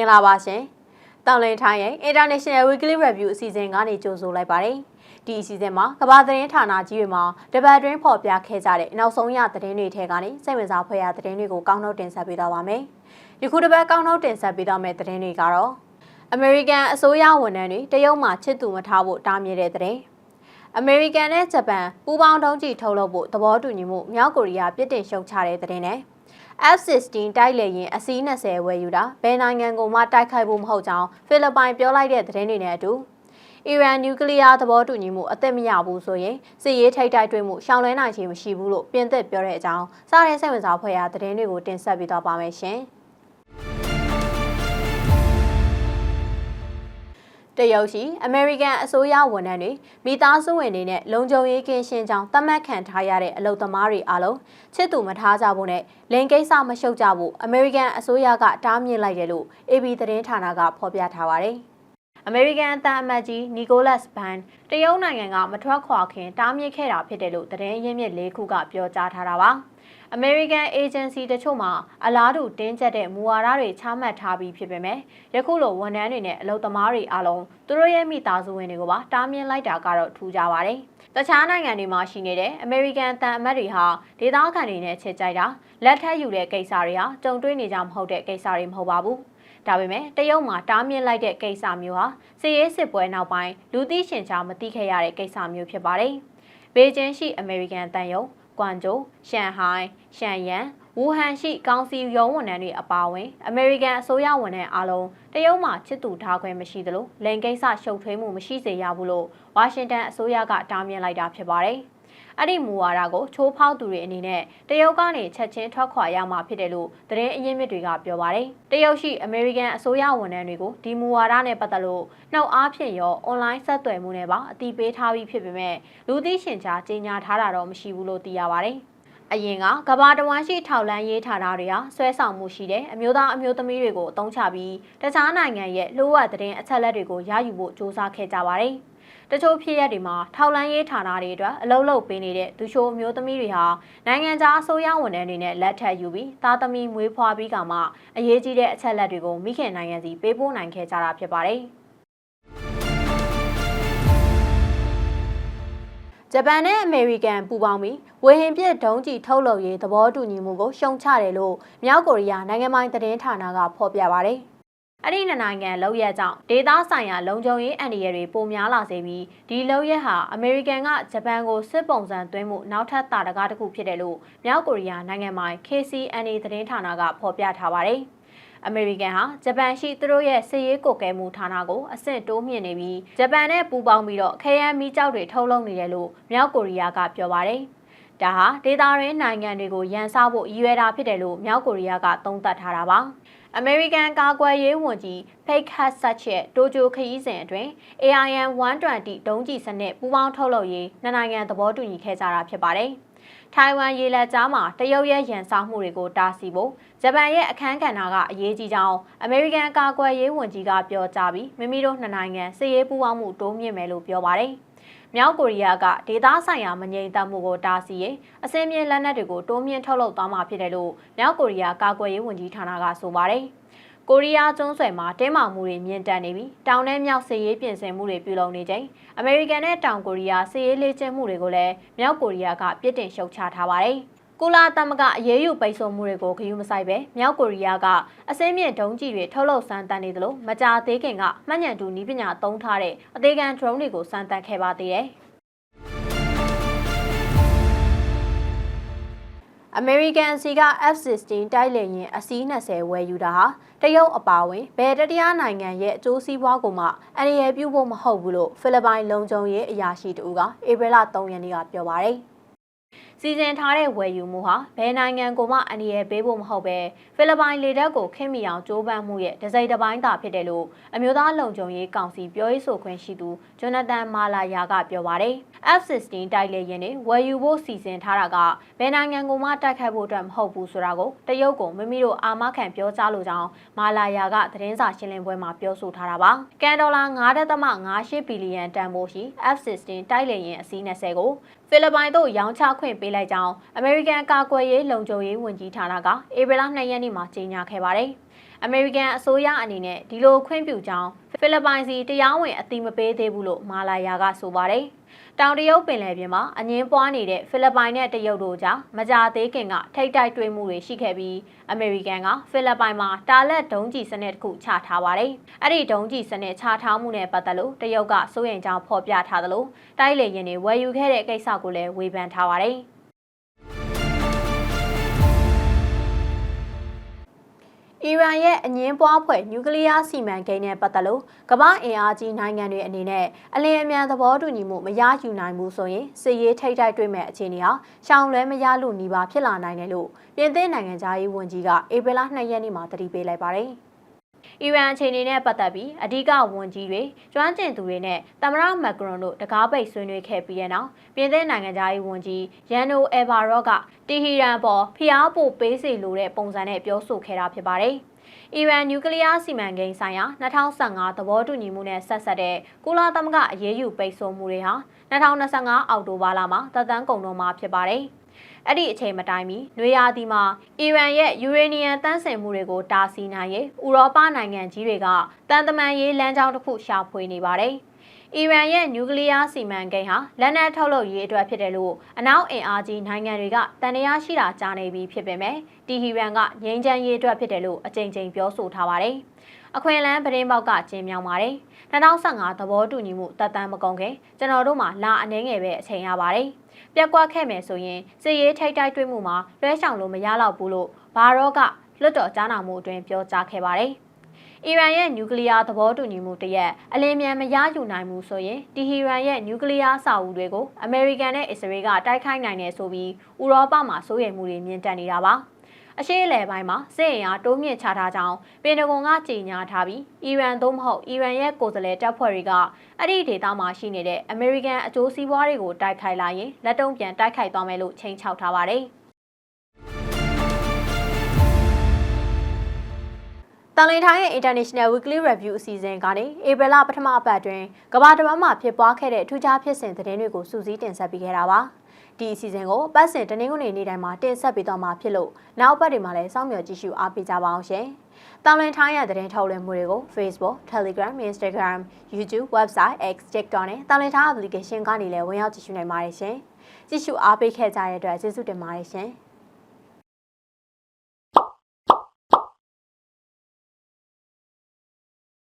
င်္ဂလာပါရှင်။တောင်လင်းထိုင်းရဲ့ International Weekly Review အစီအစဉ်ကနေကြိုဆိုလိုက်ပါတယ်။ဒီအစီအစဉ်မှာကမ္ဘာသတင်းဌာနကြီးတွေမှာတပတ်တွင်းဖော်ပြခဲ့ကြတဲ့နောက်ဆုံးရသတင်းတွေထဲကနေစိတ်ဝင်စားဖွယ်ရာသတင်းတွေကိုကောက်နှုတ်တင်ဆက်ပေးတော့ပါမယ်။ယခုတစ်ပတ်ကောက်နှုတ်တင်ဆက်ပေးတော့မယ့်သတင်းတွေကတော့ American အစိုးရဝန်ထမ်းတွေတရုတ်မှာချစ်သူမထားဖို့တားမြစ်တဲ့သတင်း။ American နဲ့ဂျပန်ပူးပေါင်းတုံးကြီးထုတ်လုပ်ဖို့သဘောတူညီမှုမြောက်ကိုရီးယားပြစ်တင်ရှုတ်ချတဲ့သတင်းနဲ့ F-16 တိုက်လေယာဉ်အစီး20ဝယ်ယူတာဘယ်နိုင်ငံကိုမှတိုက်ခိုက်ဖို့မဟုတ်ကြောင်းဖိလစ်ပိုင်ပြောလိုက်တဲ့သတင်းတွေနဲ့အတူအီရန်နျူကလ িয়ার သဘောတူညီမှုအသက်မရဘူးဆိုရင်စစ်ရေးထိပ်တိုက်တွေ့မှုရှောင်လွှဲနိုင်ခြင်းမရှိဘူးလို့ပြင်သစ်ပြောတဲ့အကြောင်းစားတဲ့စိတ်ဝင်စားဖွယ်ရာသတင်းတွေကိုတင်ဆက်ပေးတော့ပါမယ်ရှင်။ တရုတ်ရှိအမေရိကန်အစိုးရဝန်ထမ်းတွေမိသားစုဝင်တွေနဲ့လုံခြုံရေးကင်းရှင်းကြောင်းသတ်မှတ်ခံထားရတဲ့အလုပ်သမားတွေအားလုံးချစ်သူမထားကြဖို့နဲ့လိင်ကိစ္စမရှုပ်ကြဖို့အမေရိကန်အစိုးရကတားမြစ်လိုက်တယ်လို့ AB သတင်းဌာနကဖော်ပြထားပါတယ်။ အမေရိကန်အသံအမတ်ကြီးနီကိုလတ်ဘန်တရုတ်နိုင်ငံကမထွက်ခွာခင်တားမြစ်ခဲ့တာဖြစ်တယ်လို့သတင်းရင်းမြစ်၄ခုကပြောကြားထားတာပါ။ American Agency တချို့မှာအလားတူတင်းကျပ်တဲ့မူဝါဒတွေချမှတ်ထားပြီးဖြစ်ပေမဲ့ယခုလိုဝန်ထမ်းတွေနဲ့အလုပ်သမားတွေအားလုံးသူတို့ရဲ့မိသားစုဝင်တွေကိုပါတားမြစ်လိုက်တာကတော့ထူးခြားပါတယ်။တခြားနိုင်ငံတွေမှာရှိနေတဲ့ American တန်အမတ်တွေဟာဒေသခံတွေနဲ့ချစ်ကြိုက်တာလက်ထပ်ယူတဲ့ကိစ္စတွေဟာကြုံတွေ့နေကြမဟုတ်တဲ့ကိစ္စတွေမဟုတ်ပါဘူး။ ဒါပေမဲ့တရုတ်မှာတားမြစ်လိုက်တဲ့ကိစ္စမျိုးဟာစစ်ရေးစစ်ပွဲနောက်ပိုင်းလူသိရှင်ကြားမသိခဲ့ရတဲ့ကိစ္စမျိုးဖြစ်ပါတယ်။ဘေကျင်းရှိ American တန်ယုံကွမ်ကျိုရှန်ဟိုင်းရှန်ယန် ဝူဟန်ရှိကောင်စီရုံးဝန်ထမ်းတွေအပါအဝင်အမေရိကန်အစိုးရဝန်ထမ်းအားလုံးတရုတ်မှာချစ်သူထားခွင့်မရှိသလိုလိန်ကိစ္စရှုပ်ထွေးမှုမရှိစေရဘူးလို့ဝါရှင်တန်အစိုးရကတားမြစ်လိုက်တာဖြစ်ပါတယ်။အဲ့ဒီမူဝါဒကိုချိုးဖောက်သူတွေအနေနဲ့တရုတ်ကနေချက်ချင်းထွက်ခွာရမှာဖြစ်တယ်လို့သတင်းအရင်းမြစ်တွေကပြောပါတယ်။တရုတ်ရှိအမေရိကန်အစိုးရဝန်ထမ်းတွေကိုဒီမူဝါဒနဲ့ပတ်သက်လို့နှုတ်အားဖြင့်ရောအွန်လိုင်းဆက်သွယ်မှုနဲ့ပါအတိပေးထားပြီးဖြစ်ပေမဲ့လူသိရှင်ကြားကြေညာထားတာတော့မရှိဘူးလို့သိရပါတယ်။ အရင်ကကဘာတဝမ်းရှိထောက်လန်းရေးဌာနတွေဟာဆွဲဆောင်မှုရှိတဲ့အမျိုးသားအမျိုးသမီးတွေကိုအသုံးချပြီးတခြားနိုင်ငံရဲ့လှိုးဝှက်သတင်းအချက်အလက်တွေကိုရယူဖို့စ조사ခဲ့ကြပါတယ်။တချို့ဖြစ်ရပ်တွေမှာထောက်လန်းရေးဌာနတွေအတွက်အလုပ်လုပ်ပေးနေတဲ့ဒူရှိုမျိုးသမီးတွေဟာနိုင်ငံခြားအစိုးရဝန်ထမ်းတွေနဲ့လက်ထပ်ယူပြီးသားသမီးမွေးဖွားပြီးကမှအရေးကြီးတဲ့အချက်လက်တွေကိုမိခင်နိုင်ငံစီပေးပို့နိုင်ခဲ့ကြတာဖြစ်ပါတယ်။ ဂျပန်နဲ့အမေရိကန်ပူးပေါင်းပြီးဝေဟင်ပြစ်ဒုံးကျည်ထုတ်လုပ်ရေးသဘောတူညီမှုကိုရှုံချတယ်လို့မြောက်ကိုရီးယားနိုင်ငံပိုင်သတင်းဌာနကဖော်ပြပါတယ်။အဲ့ဒီနှစ်နိုင်ငံလောက်ရက်ကြောင့်ဒေသဆိုင်ရာလုံခြုံရေးအန္တရာယ်တွေပိုများလာစေပြီးဒီလောက်ရက်ဟာအမေရိကန်ကဂျပန်ကိုစစ်ပုံစံသွင်းမှုနောက်ထပ်တာတကားတစ်ခုဖြစ်တယ်လို့မြောက်ကိုရီးယားနိုင်ငံပိုင် KCNA သတင်းဌာနကဖော်ပြထားပါတယ်။ အမေရိကန်ဟာဂျပန်ရှိသူတို့ရဲ့စစ်ရေးကိုကဲမှုဌာနကိုအဆင့်တိုးမြင့်နေပြီးဂျပန်နဲ့ပူးပေါင်းပြီးတော့ခရမ်းမီးကြောက်တွေထုတ်လုပ်နေတယ်လို့မြောက်ကိုရီးယားကပြောပါတယ်။ဒါဟာဒေတာရင်းနိုင်ငံတွေကိုရန်စားဖို့ရည်ရွယ်တာဖြစ်တယ်လို့မြောက်ကိုရီးယားကသုံးသပ်ထားတာပါ။အမေရိကန်ကာကွယ်ရေးဝန်ကြီး Pete Hegseth ရဲ့တိုကျိုခရီးစဉ်အတွင်း AIM 120ဒုံးကျည်စနစ်ပူးပေါင်းထုတ်လုပ်ရေးနှစ်နိုင်ငံသဘောတူညီခဲ့ကြတာဖြစ်ပါတယ်။ ထိုင်ဝမ်ရေလက်ကြားမှာတရုတ်ရဲ့ရန်စောင်းမှုတွေကိုတားဆီးဖို့ဂျပန်ရဲ့အခမ်းကဏ္ဍကအရေးကြီးကြောင်းအမေရိကန်ကာကွယ်ရေးဝန်ကြီးကပြောကြားပြီးမိမိတို့နှစ်နိုင်ငံစစ်ရေးပူးပေါင်းမှုတိုးမြင့်မယ်လို့ပြောပါတယ်။မြောက်ကိုရီးယားကဒေသဆိုင်ရာမငြိမ်သက်မှုကိုတားဆီးရေးအစင်းမြင့်လက်နက်တွေကိုတိုးမြင့်ထုတ်လုပ်သွားမှာဖြစ်တယ်လို့မြောက်ကိုရီးယားကာကွယ်ရေးဝန်ကြီးဌာနကဆိုပါတယ်။ ကိုရီးယားကျွန်းဆွယ်မှာတင်းမာမှုတွေမြင့်တက်နေပြီးတောင်နဲ့မြောက်စစ်ရေးပြင်ဆင်မှုတွေပြုလုပ်နေချိန်အမေရိကန်နဲ့တောင်ကိုရီးယားစစ်ရေးလေ့ကျင့်မှုတွေကိုလည်းမြောက်ကိုရီးယားကပြစ်တင်ရှုတ်ချထားပါတယ်။ကုလသမဂ္ဂအရေးယူပိတ်ဆို့မှုတွေကိုဂရုမစိုက်ပဲမြောက်ကိုရီးယားကအစင်းမြင့်ဒုံးကျည်တွေထုတ်လုပ်စမ်းသပ်နေသလိုမကြာသေးခင်ကမှတ်ညံတူနီးပညာသုံးထားတဲ့အသေးခံ drone တွေကိုစမ်းသပ်ခဲ့ပါသေးတယ်။ American စီက F-16 တိုက်လေယာဉ်အစီး20ဝယ်ယူတာဟာတရုတ်အပါအဝင်ဘယ်တတရားနိုင်ငံရဲ့အကျိုးစီးပွားကိုမှအန္တရာယ်ပြုဖို့မဟုတ်ဘူးလို့ဖိလစ်ပိုင်လုံခြုံရေးအရာရှိတူကဧပြီလ3ရက်နေ့ကပြောပါတယ်။ စီစဉ်ထားတဲ့ဝယ်ယူမှုဟာဘယ်နိုင်ငံကိုမှအန္တရာယ်ပေးဖို့မဟုတ်ပဲဖိလစ်ပိုင်လေတပ်ကိုခင်မီအောင်ကြိုးပမ်းမှုရဲ့ဒစိမ့်တစ်ပိုင်းသာဖြစ်တယ်လို့အမျိုးသားလုံခြုံရေးကောင်စီပြောရေးဆိုခွင့်ရှိသူဂျွန်နသန်မာလာယာကပြောပါတယ်။ F-16 တိုက်လေယာဉ်တွေဝယ်ယူဖို့စီစဉ်ထားတာကဘယ်နိုင်ငံကိုမှတိုက်ခိုက်ဖို့အတွက်မဟုတ်ဘူးဆိုတာကိုတရုတ်ကိုမိမိတို့အာမခံပြောကြားလိုကြောင်းမာလာယာကသတင်းစာရှင်းလင်းပွဲမှာပြောဆိုထားတာပါ။ကန်ဒေါ်လာ9.58ဘီလီယံတန်ဖိုးရှိ F-16 တိုက်လေယာဉ်အစီး20ကို ဖိလစ်ပိုင်တို့ရောင်းချခွင့်ပေးလိုက်ကြောင်းအမေရိကန်ကာကွယ်ရေးလုံခြုံရေးဝန်ကြီးဌာနကဧပြီလ2ရက်နေ့မှာကြေညာခဲ့ပါတယ် အမေရိကန်အစိုးရအနေနဲ့ဒီလိုခွင့်ပြုကြောင်းဖိလစ်ပိုင်စီတရားဝင်အတိမပေးသေးဘူးလို့မာလာယာကဆိုပါတယ်။တောင်တရုတ်ပင်လယ်ပြင်မှာအငင်းပွားနေတဲ့ဖိလစ်ပိုင်နဲ့တရုတ်တို့ကြားမကြာသေးခင်ကထိတ်တိုက်တွေ့မှုတွေရှိခဲ့ပြီးအမေရိကန်ကဖိလစ်ပိုင်မှာတာလက်ဒုံးကျည်စနစ်တစ်ခုချထားပါတယ်။အဲ့ဒီဒုံးကျည်စနစ်ချထားမှုနဲ့ပတ်သက်လို့တရုတ်ကစိုးရိမ်ကြောင်းဖော်ပြထားသလိုတိုက်လေရင်တွေဝယ်ယူခဲ့တဲ့ကိစ္စကိုလည်းဝေဖန်ထားပါတယ်။ အီရန်ရဲ့အငင်းပွားဖွဲ့နျူကလ িয়ার စီမံကိန်းနဲ့ပတ်သက်လို့ကမ္ဘာအင်အားကြီးနိုင်ငံတွေအနေနဲ့အလင်းအမြန်သဘောတူညီမှုမရယူနိုင်ဘူးဆိုရင်စစ်ရေးထိပ်တိုက်တွေ့မဲ့အခြေအနေဟာရှောင်လွဲမရလို့နေပါဖြစ်လာနိုင်တယ်လို့ပြင်သစ်နိုင်ငံသားရေးဝန်ကြီးကဧပြီလ2ရက်နေ့မှာတတိပေးလိုက်ပါတယ်။ အီရန်အခြေအနေနဲ့ပတ်သက်ပြီးအဓိကဝန်ကြီးတွေကျွမ်းကျင်သူတွေနဲ့သမ္မတမက်ဂရွန်တို့တကားပိတ်ဆွေးနွေးခဲ့ပြီးတဲ့နောက်ပြင်သစ်နိုင်ငံသားရေးဝန်ကြီးရန်နိုအယ်ဘာရော့ကတီဟီရန်ပေါ်ဖျားပို့ပေးစီလိုတဲ့ပုံစံနဲ့ပြောဆိုခဲ့တာဖြစ်ပါတယ်။အီရန်နျူကလ িয়ার စီမံကိန်းဆိုင်ရာ2015သဘောတူညီမှုနဲ့ဆက်ဆက်တဲ့ကုလသမဂ္ဂအရေးယူပိတ်ဆို့မှုတွေဟာ2025အောက်တိုဘာလမှာသက်တမ်းကုန်တော့မှာဖြစ်ပါတယ်။ အဲ့ဒီအချိန်မတိုင်မီနွေရာသီမှာအီရန်ရဲ့ယူရေနီယံတန်းစင်မှုတွေကိုတားဆီးနိုင်ရေးဥရောပနိုင်ငံကြီးတွေကတန်တမန်ရေးလမ်းကြောင်းတစ်ခုရှာဖွေနေပါတယ်။အီရန်ရဲ့နျူကလ িয়ার စီမံကိန်းဟာလက်နက်ထုတ်လုပ်ရေးအတွက်ဖြစ်တယ်လို့အနောက်အင်အားကြီးနိုင်ငံတွေကတန်တရားရှိတာကြားနေပြီးဖြစ်ပေမဲ့တီဟီရန်ကငြိမ်းချမ်းရေးအတွက်ဖြစ်တယ်လို့အကြိမ်ကြိမ်ပြောဆိုထားပါတယ်။ အခွင့်အလမ်းပရင်ပေါက်ကကျင်းမြောင်းပါတယ်။2015သဘောတူညီမှုတပ်တမ်းမကုန်ခင်ကျွန်တော်တို့မှာလာအနေငယ်ပဲအချိန်ရပါတယ်။ပြက်ကွက်ခဲ့မယ်ဆိုရင်စစ်ရေးထိတ်တိုက်တွေ့မှုမှာလွှဲဆောင်လို့မရတော့ဘူးလို့ဘာရော့ကလွတ်တော်ကြားနာမှုအတွင်းပြောကြားခဲ့ပါတယ်။အီရန်ရဲ့နျူကလ িয়ার သဘောတူညီမှုတရက်အလင်းမြန်မရယူနိုင်ဘူးဆိုရင်တီဟီရန်ရဲ့နျူကလ িয়ার စာအုပ်တွေကိုအမေရိကန်နဲ့အစ္စရေးကတိုက်ခိုက်နိုင်တယ်ဆိုပြီးဥရောပမှာစိုးရိမ်မှုတွေမြင့်တက်နေတာပါ။ အရှိအလယ်ပိုင်းမှာစစ်အင်အားတိုးမြင့်ချထားကြောင်းပင်တဂွန်ကကြေညာထားပြီးအီရန်သို့မဟုတ်အီရန်ရဲ့ကိုယ်စားလှယ်တပ်ဖွဲ့တွေကအဲ့ဒီဒေသမှာရှိနေတဲ့အမေရိကန်အကျိုးစီးပွားတွေကိုတိုက်ခိုက်လာရင်လက်တုံ့ပြန်တိုက်ခိုက်သွားမယ်လို့ချိန်ချောက်ထားပါတယ်။တန်လင်းထိုင်းရဲ့ International Weekly Review အစီအစဉ်ကနေဧပြီလပထမအပတ်တွင်ကမ္ဘာတစ်ပတ်မှာဖြစ်ပွားခဲ့တဲ့ထူးခြားဖြစ်စဉ်သတင်းတွေကိုစူးစီးတင်ဆက်ပေးခဲ့တာပါ။ ဒီအစီအစဉ်ကိုပတ်စဉ်တနင်္ဂနွေနေ့တိုင်းမှာတင်ဆက်ပေးသွားမှာဖြစ်လို့နောက်ပတ်တွေမှာလည်းစောင့်မျှော်ကြည့်ရှုအားပေးကြပါအောင်ရှင်။တောင်လင်ထိုင်းရသတင်းထုတ်လွှင့်မှုတွေကို Facebook, Telegram, Instagram, YouTube, Website, X, TikTok နဲ့တောင်လင်ထိုင်း application ကနေလည်းဝင်ရောက်ကြည့်ရှုနိုင်ပါတယ်ရှင်။ကြည့်ရှုအားပေးခဲ့ကြတဲ့အတွက်ကျေးဇူးတင်ပါတယ်ရှင်။